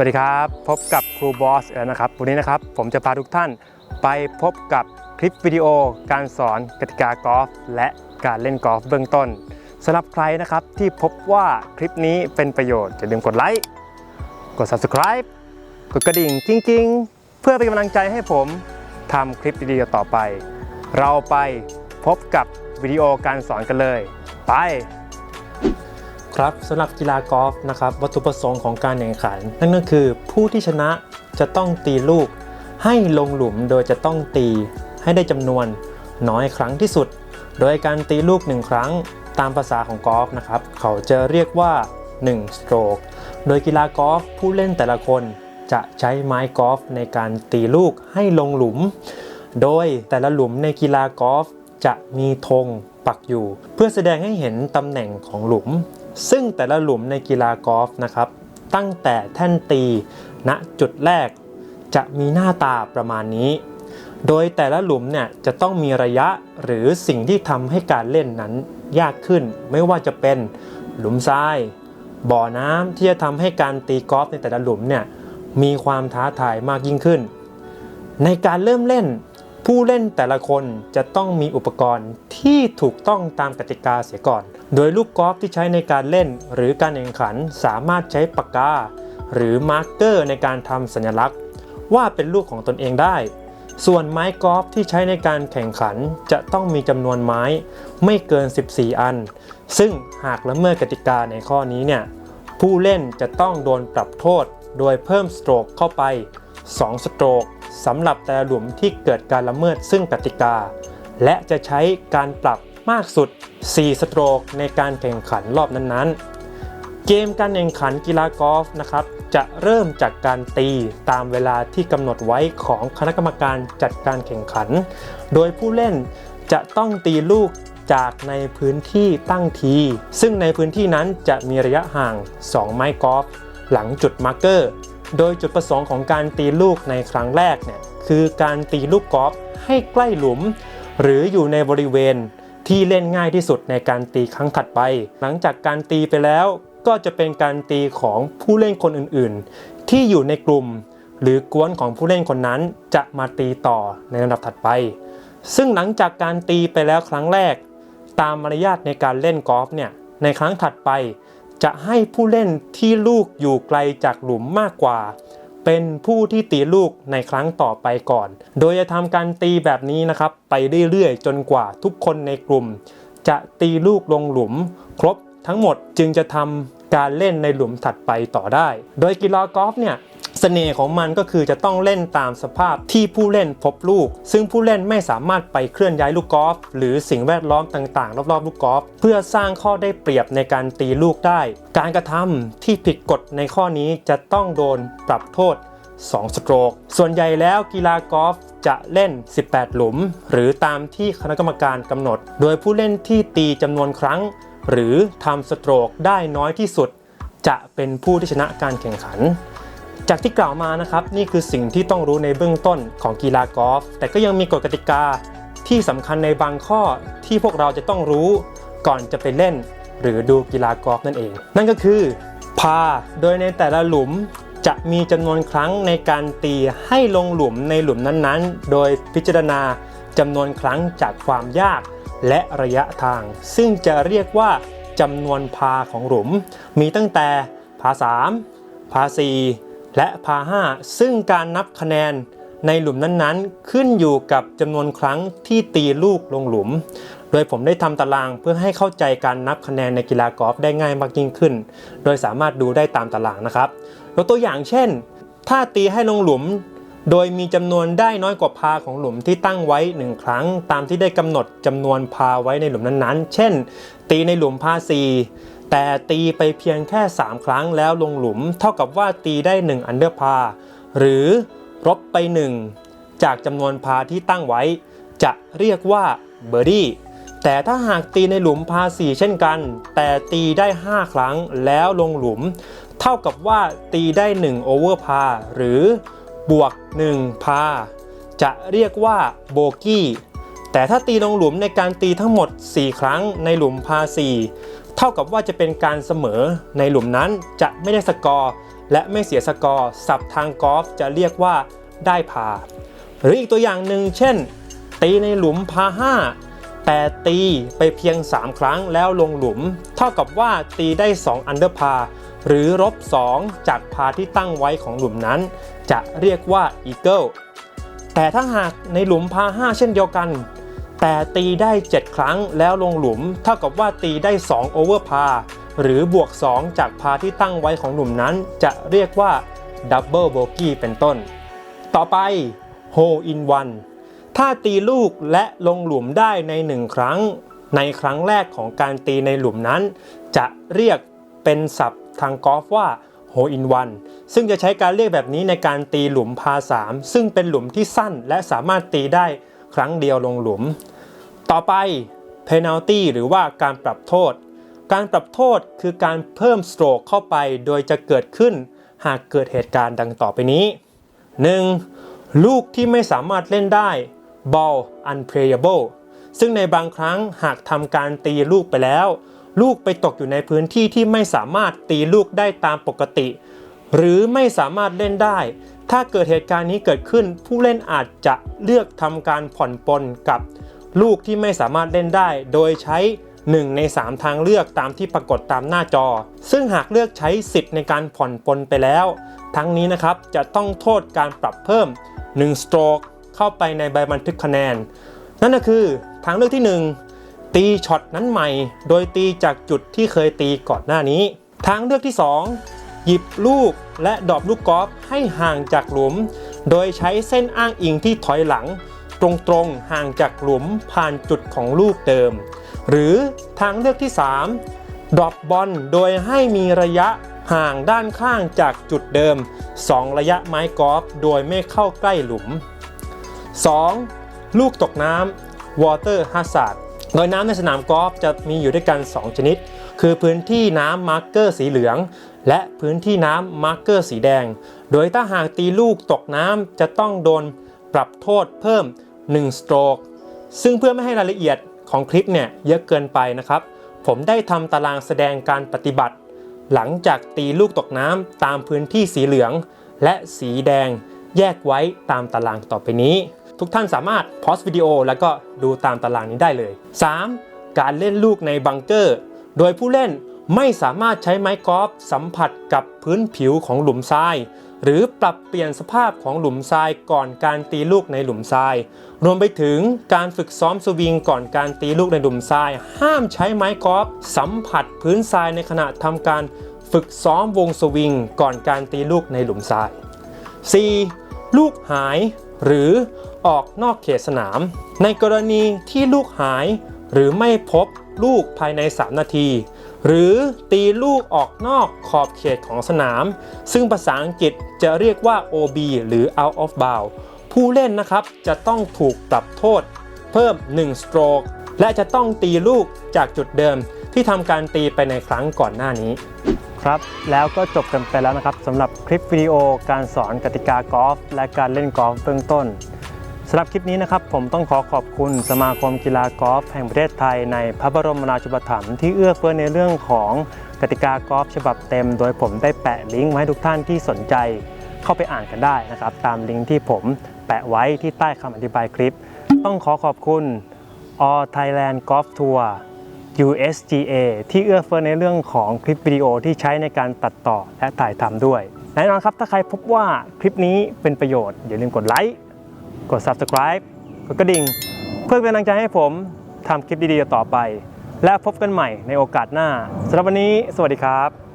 วัสดีครับ พบกับครูบอสแล้วนะครับ วันนี้นะครับผมจะพาทุกท่านไปพบกับคลิปวิดีโอ การสอนกติกากอล์ฟและการเล่นกอล์ฟเบื้องต้นสำหรับใครนะครับที่พบว่าคลิปนี้เป็นประโยชน์อย่าลืมกดไลค์กด subscribe กดกระดิ่งกิ้งๆ เพื่อเป็นกำลังใจให้ผมทำคลิปดีๆต่อไป เราไปพบกับวิดีโอการสอนกันเลย ไป ครับสำหรับกีฬากอล์ฟนะครับวัตถุประสงค์ของการแข่งขัน นั่นก็คือผู้ที่ชนะจะต้องตีลูก ให้ลงหลุมโดยจะต้องตีให้ได้จำนวนน้อยครั้งที่สุด โดยการตีลูก1ครั้งตามภาษาของกอล์ฟนะครับเขาจะเรียกว่า 1 สโตรก โดยกีฬากอล์ฟผู้เล่นแต่ละคนจะใช้ไม้กอล์ฟในการตีลูกให้ลงหลุม โดยแต่ละหลุมในกีฬากอล์ฟจะมีธงปักอยู่ เพื่อแสดงให้เห็นตำแหน่งของหลุม ซึ่งแต่ละหลุมในกีฬากอล์ฟนะครับ ตั้งแต่แท่นตีณจุดแรก จะมีหน้าตาประมาณนี้ โดยแต่ละหลุมเนี่ยจะต้องมีระยะหรือสิ่งที่ทำให้การเล่นนั้นยากขึ้น ไม่ว่าจะเป็นหลุมทราย บ่อน้ำที่จะทำให้การตีกอล์ฟในแต่ละหลุมเนี่ยมีความท้าทายมากยิ่งขึ้น ในการเริ่มเล่น ผู้เล่นแต่ละคนจะต้องมีอุปกรณ์ที่ถูกต้องตามกติกาเสียก่อน โดยลูกกอล์ฟที่ใช้ในการเล่นหรือการแข่งขันสามารถใช้ปากกา หรือมาร์กเกอร์ในการทำสัญลักษณ์ ว่าเป็นลูกของตนเองได้ ส่วนไม้กอล์ฟที่ใช้ในการแข่งขันจะต้องมีจำนวนไม้ไม่เกิน 14 อัน ซึ่งหากละเมิดกติกาในข้อนี้เนี่ยผู้เล่นจะต้องโดนปรับโทษ โดยเพิ่มสโตรกเข้าไป 2 สโตรก สำหรับแต่ละหลุมที่เกิดการละเมิดซึ่งกติกา และจะใช้การปรับมากสุด 4 สโตรกในการแข่งขันรอบนั้นๆ เกมการแข่งขันกีฬากอล์ฟนะครับจะเริ่มจากการตีตามเวลาที่กำหนดไว้ของคณะกรรมการจัดการแข่งขัน โดยผู้เล่นจะต้องตีลูกจากในพื้นที่ตั้งที ซึ่งในพื้นที่นั้นจะมีระยะห่าง 2 ไม้กอล์ฟหลังจุดมาร์กเกอร์ โดยจุดประสงค์ของการตีลูกในครั้งแรกเนี่ยคือการตีลูกกอล์ฟให้ใกล้หลุม หรืออยู่ในบริเวณที่เล่นง่ายที่สุดในการตีครั้งถัดไป หลังจากการตีไปแล้วก็จะเป็นการตีของผู้เล่นคนอื่นๆ ที่อยู่ในกลุ่ม หรือกวนของผู้เล่นคนนั้นจะมาตีต่อในลำดับถัดไป ซึ่งหลังจากการตีไปแล้วครั้งแรก ตามมารยาทในการเล่นกอล์ฟเนี่ยในครั้งถัดไป จะให้ผู้เล่นที่ลูกอยู่ไกลจากหลุมมากกว่า เป็นผู้ที่ตีลูกในครั้งต่อไปก่อน โดยจะทำการตีแบบนี้นะครับ ไปเรื่อยๆ จนกว่าทุกคนในกลุ่ม จะตีลูกลงหลุม ครบทั้งหมดจึงจะทำการเล่นในหลุมถัดไปต่อได้ โดยกีฬากอล์ฟเนี่ย สน่ห์ของมันก็คือจะต้องเล่นตามสภาพที่ผู้เล่นพบลูก ซึ่งผู้เล่นไม่สามารถไปเคลื่อนย้ายลูกกอล์ฟหรือสิ่งแวดล้อมต่างๆ รอบๆ ลูกกอล์ฟเพื่อสร้างข้อได้เปรียบในการตีลูกได้ การกระทำที่ผิดกฎในข้อนี้จะต้องโดนปรับโทษ 2 สโตรก ส่วนใหญ่แล้วกีฬากอล์ฟจะเล่น 18 หลุม หรือตามที่คณะกรรมการกำหนด โดยผู้เล่นที่ตีจำนวนครั้ง หรือทำสโตรกได้น้อยที่สุด จะเป็นผู้ที่ชนะการแข่งขัน จากที่กล่าวมานะครับนี่คือสิ่งที่ต้องรู้ในเบื้องต้นของกีฬากอล์ฟแต่ก็ยังมีกฎกติกาที่สำคัญในบางข้อที่พวกเราจะต้องรู้ก่อนจะไปเล่น หรือดูกีฬากอล์ฟนั่นเอง นั่นก็คือ พาโดยในแต่ละหลุมจะมีจำนวนครั้งในการตีให้ลงหลุมในหลุมนั้นๆ โดยพิจารณาจำนวนครั้งจากความยากและระยะทาง ซึ่งจะเรียกว่าจำนวนพาของหลุม มีตั้งแต่พา 3 พา 4 และพา5ซึ่งการนับคะแนนในหลุมนั้นๆ ขึ้นอยู่กับจำนวนครั้งที่ตีลูกลงหลุม โดยผมได้ทำตารางเพื่อให้เข้าใจการนับคะแนนในกีฬากอล์ฟได้ง่ายมากยิ่งขึ้น โดยสามารถดูได้ตามตารางนะครับยกตัวอย่างเช่น ถ้าตีให้ลงหลุม โดยมีจำนวนได้น้อยกว่าพาของหลุมที่ตั้งไว้ 1 ครั้ง ตามที่ได้กำหนดจำนวนพาไว้ในหลุมนั้นๆ เช่น ตีในหลุมพา4 แต่ตีไปเพียงแค่ 3 ครั้งแล้วลงหลุม เท่ากับว่าตีได้ 1 อันเดอร์พา หรือลบไป 1 จากจำนวนพาที่ตั้งไว้ จะเรียกว่าเบอร์ดี้แต่ถ้าหากตีในหลุมพา4เช่นกัน แต่ตีได้ 5 ครั้งแล้วลงหลุม เท่ากับว่าตีได้1โอเวอร์พาหรือบวก 1 พา จะเรียกว่าโบกี้แต่ถ้าตีลงหลุมในการตีทั้งหมด 4 ครั้งในหลุมพา4 เท่ากับว่าจะเป็นการเสมอในหลุมนั้นจะไม่ได้สกอร์ และไม่เสียสกอร์ศัพท์ทางกอล์ฟจะเรียกว่าได้พา หรืออีกตัวอย่างหนึ่งเช่น ตีในหลุมพา5แต่ตีไปเพียง 3 ครั้งแล้วลงหลุม เท่ากับว่าตีได้ 2 อันเดอร์พาหรือลบ2จากพาที่ตั้งไว้ของหลุมนั้น จะเรียกว่าอีเกิลแต่ถ้าหากในหลุมพา5เช่นเดียวกัน แต่ตีได้ 7 ครั้งแล้วลงหลุม เท่ากับว่าตีได้ 2 โอเวอร์พาหรือบวก 2 จากพาที่ตั้งไว้ของหลุมนั้น จะเรียกว่าดับเบิลโบกี้เป็นต้น ต่อไป hole in one ถ้าตีลูกและลงหลุมได้ใน 1 ครั้ง ในครั้งแรกของการตีในหลุมนั้น จะเรียกเป็นศัพท์ทางกอล์ฟว่า hole in one ซึ่งจะใช้การเรียกแบบนี้ในการตีหลุมพา 3 ซึ่งเป็นหลุมที่สั้นและสามารถตีได้ ครั้งเดียวลงหลุม ต่อไป penalty หรือว่าการปรับโทษ การปรับโทษคือการเพิ่มสโตรกเข้าไปโดยจะเกิดขึ้นหากเกิดเหตุการณ์ดังต่อไปนี้ 1. ลูกที่ไม่สามารถเล่นได้ ball unplayable ซึ่งในบางครั้งหากทำการตีลูกไปแล้ว ลูกไปตกอยู่ในพื้นที่ที่ไม่สามารถตีลูกได้ตามปกติ หรือไม่สามารถเล่นได้ ถ้าเกิดเหตุการณ์นี้เกิดขึ้น ผู้เล่นอาจจะเลือกทำการผ่อนปลนกับลูกที่ไม่สามารถเล่นได้ โดยใช้ 1 ใน 3 ทางเลือกตามที่ปรากฏตามหน้าจอ ซึ่งหากเลือกใช้สิทธิ์ในการผ่อนปลนไปแล้ว ทั้งนี้นะครับจะต้องโทษการปรับเพิ่ม1สโตรกเข้าไปในใบบันทึกคะแนน นั่นก็คือทางเลือกที่ 1 ตีช็อตนั้นใหม่ โดยตีจากจุดที่เคยตีก่อนหน้านี้ ทางเลือกที่ 2 หยิบลูกและดอปลูกกอล์ฟให้ห่างจากหลุม โดยใช้เส้นอ้างอิงที่ถอยหลัง ตรงๆห่างจากหลุมผ่านจุดของลูกเดิม หรือทางเลือกที่ 3ดอปบอลโดยให้มีระยะห่างด้านข้างจากจุดเดิม 2 ระยะไม้กอล์ฟโดยไม่เข้าใกล้หลุม 2. ลูกตกน้ำ water hazard โดยน้ำในสนามกอล์ฟจะมีอยู่ด้วยกัน 2 ชนิด คือพื้นที่น้ำมาร์กเกอร์สีเหลือง และพื้นที่น้ำมาร์เกอร์สีแดง โดยถ้าหากตีลูกตกน้ำจะต้องโดนปรับโทษเพิ่ม 1 สโตรก ซึ่งเพื่อไม่ให้รายละเอียดของคลิปเนี่ยเยอะเกินไปนะครับ ผมได้ทำตารางแสดงการปฏิบัติ หลังจากตีลูกตกน้ำตามพื้นที่สีเหลือง และสีแดงแยกไว้ตามตารางต่อไปนี้ ทุกท่านสามารถพอสวิดีโอแล้วก็ดูตามตารางนี้ได้เลย 3. การเล่นลูกในบังเกอร์ โดยผู้เล่น ไม่สามารถใช้ไม้กอล์ฟสัมผัสกับพื้นผิวของหลุมทราย หรือปรับเปลี่ยนสภาพของหลุมทรายก่อนการตีลูกในหลุมทราย รวมไปถึงการฝึกซ้อมสวิงก่อนการตีลูกในหลุมทราย ห้ามใช้ไม้กอล์ฟสัมผัสพื้นทรายในขณะทำการฝึกซ้อมวงสวิงก่อนการตีลูกในหลุมทราย 4. ลูกหายหรือออกนอกเขตสนาม ในกรณีที่ลูกหายหรือไม่พบลูกภายใน 3 นาที หรือตีลูกออกนอกขอบเขตของสนาม ซึ่งภาษาอังกฤษจะเรียกว่า OB หรือ out of bound ผู้เล่นนะครับจะต้องถูกปรับโทษ เพิ่ม 1 สโตรก และจะต้องตีลูกจากจุดเดิมที่ทำการตีไปในครั้งก่อนหน้านี้ ครับแล้วก็จบกันไปแล้วนะครับสำหรับคลิปวิดีโอการสอนกติกากอล์ฟและการเล่นกอล์ฟเบื้องต้น สำหรับคลิปนี้นะครับผมต้องขอขอบคุณสมาคมกีฬากอล์ฟแห่งประเทศไทยในพระบรมราชูปถัมภ์ที่เอื้อเฟื้อในเรื่องของกติกากอล์ฟฉบับเต็ม โดยผมได้แปะลิงก์ไว้ให้ทุกท่านที่สนใจเข้าไปอ่านกันได้นะครับ ตามลิงก์ที่ผมแปะไว้ที่ใต้คำอธิบายคลิป ต้องขอขอบคุณ All Thailand Golf Tour USGA ที่เอื้อเฟื้อในเรื่องของคลิปวิดีโอที่ใช้ในการตัดต่อและถ่ายทำด้วยแน่นอนครับถ้าใครพบว่าคลิปนี้เป็นประโยชน์อย่าลืมกดไลค์ กด Subscribe กดกระดิ่ง เพื่อเป็นกำลังใจให้ผมทำคลิปดีๆต่อไป และพบกันใหม่ในโอกาสหน้าสำหรับวันนี้ สวัสดีครับ